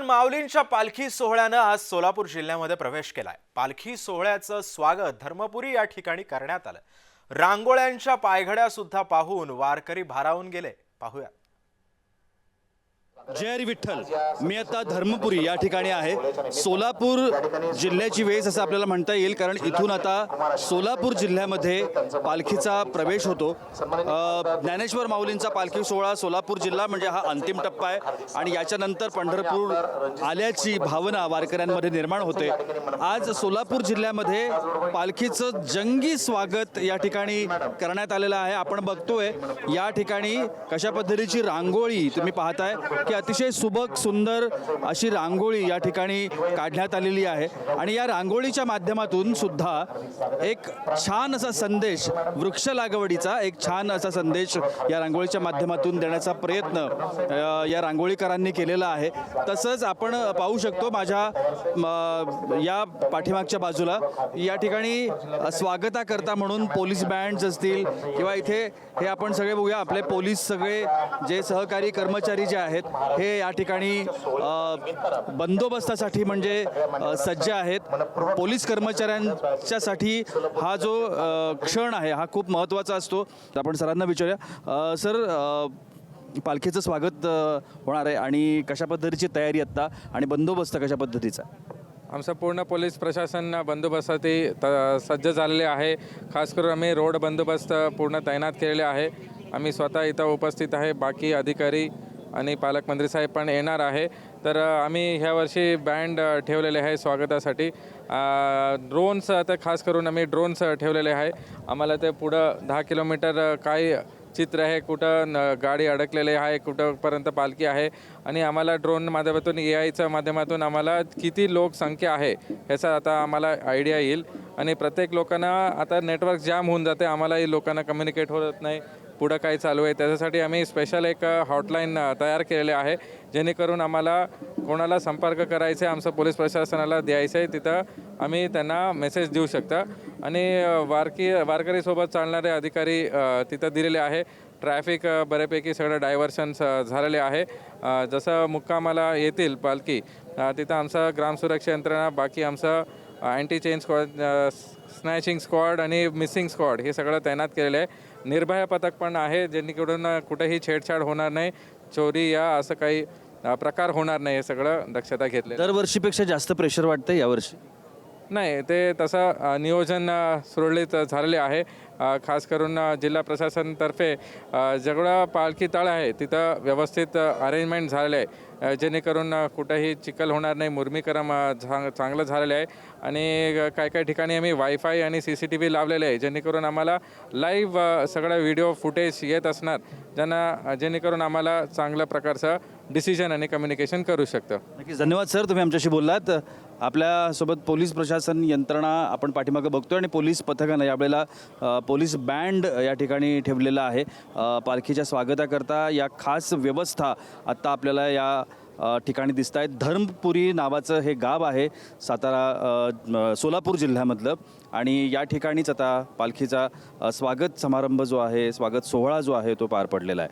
भगवान माऊलींच्या पालखी सोहळ्यानं आज सोलापूर जिल्ह्यामध्ये प्रवेश केलाय. पालखी सोहळ्याचं स्वागत धर्मपुरी या ठिकाणी करण्यात आलं. रांगोळ्यांच्या पायघड्या सुद्धा पाहून वारकरी भारावून गेले. पाहूया. जयरी विठ्ठल. मी आता धर्मपुरी या ठिकाणी आहे. सोलापूर जिल्ह्याची वेस असं आपल्याला म्हणता येईल कारण इथून आता सोलापूर जिल्ह्यामध्ये पालखीचा प्रवेश होतो. ज्ञानेश्वर माऊलींचा पालखी सोहळा सोलापूर जिल्हा म्हणजे हा अंतिम टप्पा आहे. आणि याच्यानंतर पंढरपूर आल्याची भावना वारकऱ्यांमध्ये निर्माण होते. आज सोलापूर जिल्ह्यामध्ये पालखीचं जंगी स्वागत या ठिकाणी करण्यात आलेलं आहे. आपण बघतोय या ठिकाणी कशा पद्धतीची रांगोळी तुम्ही पाहताय. की अतिशय सुबक सुंदर अशी रांगोळी या ठिकाणी काढण्यात आलेली आहे. आणि या रांगोळीच्या माध्यमातून सुद्धा एक छान असा संदेश वृक्ष लागवडीचा एक छान असा संदेश या रांगोळीच्या माध्यमातून देण्याचा प्रयत्न या रांगोळीकरांनी केलेला आहे. तसंच आपण पाहू शकतो माझ्या या पाठीमागच्या बाजूला या ठिकाणी स्वागताकरता म्हणून पोलीस बँड्स असतील किंवा इथे हे आपण सगळे बघूया. आपले पोलीस सगळे जे सहकारी कर्मचारी जे आहेत हे या ठिकाणी बंदोबस्तासाठी म्हणजे सज्ज आहेत. पोलीस कर्मचाऱ्यांच्यासाठी हा जो क्षण आहे हा खूप महत्त्वाचा असतो. तर आपण सरांना विचारूया. सर पालखीचं स्वागत होणार आहे आणि कशा पद्धतीची तयारी आत्ता आणि बंदोबस्त कशा पद्धतीचा? आमचं पूर्ण पोलीस प्रशासन बंदोबस्तासाठी त सज्ज झालेले आहे. खास करून आम्ही रोड बंदोबस्त पूर्ण तैनात केलेले आहे. आम्ही स्वतः इथं उपस्थित आहे. बाकी अधिकारी आणि पालकमंत्री साहेब पण येणार आहे. तर आम्ही ह्या वर्षी बँड ठेवलेले आहे स्वागतासाठी. ड्रोन्स आता खास करून आम्ही ड्रोन्स ठेवलेले आहे. आम्हाला ते पुढं दहा किलोमीटर काय चित्र आहे कुठं न- गाडी अडकलेली आहे कुठंपर्यंत पालखी आहे आणि आम्हाला ड्रोन माध्यमातून ए आयच्या माध्यमातून आम्हाला किती लोकसंख्या आहे ह्याचा आता आम्हाला आयडिया येईल. आणि प्रत्येक लोकांना आता नेटवर्क जाम होऊन जाते आम्हालाही लोकांना कम्युनिकेट होत नाही. पुढं काय चालू आहे त्याच्यासाठी आम्ही स्पेशल एक हॉटलाईन तयार केलेले आहे जेणेकरून आम्हाला कोणाला संपर्क करायचा आहे आमचं पोलीस प्रशासनाला द्यायचं आहे तिथं आम्ही त्यांना मेसेज देऊ शकता. आणि वारकी वारकरीसोबत चालणारे अधिकारी तिथं दिलेले आहे. ट्रॅफिक बऱ्यापैकी सगळं डायव्हर्शन झालेले आहे. जसं मुक्कामाला येतील पालखी तिथं आमचं ग्रामसुरक्षा यंत्रणा बाकी आमचं anti chain squad snatching squad आणि मिसिंग स्क्वॉड हे सगळं तैनात केलेलं आहे. निर्भया पथक पण आहे जेणेकरून कुठेही छेडछाड होणार नाही. चोरी या असं काही प्रकार होणार नाही हे सगळं दक्षता घेतले दरवर्षीपेक्षा जास्त प्रेशर वाटतं यावर्षी? नाही ते तसं नियोजन सुरळीत झालेले आहे. खास करून जिल्हा प्रशासनतर्फे जेवढा पालखी तळ आहे तिथं व्यवस्थित अरेंजमेंट झालेलं आहे. जेणेकरून कुठंही चिखल होणार नाही मुर्मीकरम चांग चांगलं झालेलं आहे. आणि काय काही काही ठिकाणी आम्ही वायफाय आणि सी सी टी व्ही लावलेले आहे जेणेकरून आम्हाला लाईव्ह सगळं व्हिडिओ फुटेज येत असणार ज्यांना जेणेकरून आम्हाला चांगल्या प्रकारचं डिसिजन आणि कम्युनिकेशन करू शकतं. नक्कीच. धन्यवाद सर. तुम्ही आमच्याशी बोललात. आपल्यासोबत पोलीस प्रशासन यंत्रणा आपण पाठीमागं बघतोय आणि पोलीस पथकानं यावेळेला पोलीस बँड या ठिकाणी ठेवलेला आहे. पालखीच्या स्वागताकरता या खास व्यवस्था आत्ता आपल्याला या ठिकाणी दिसत आहेत धर्मपुरी नावाचं हे गाव आहे सातारा सोलापूर जिल्ह्यामधलं. आणि या ठिकाणीच आता पालखीचा स्वागत समारंभ जो आहे स्वागत सोहळा जो आहे तो पार पडलेला आहे.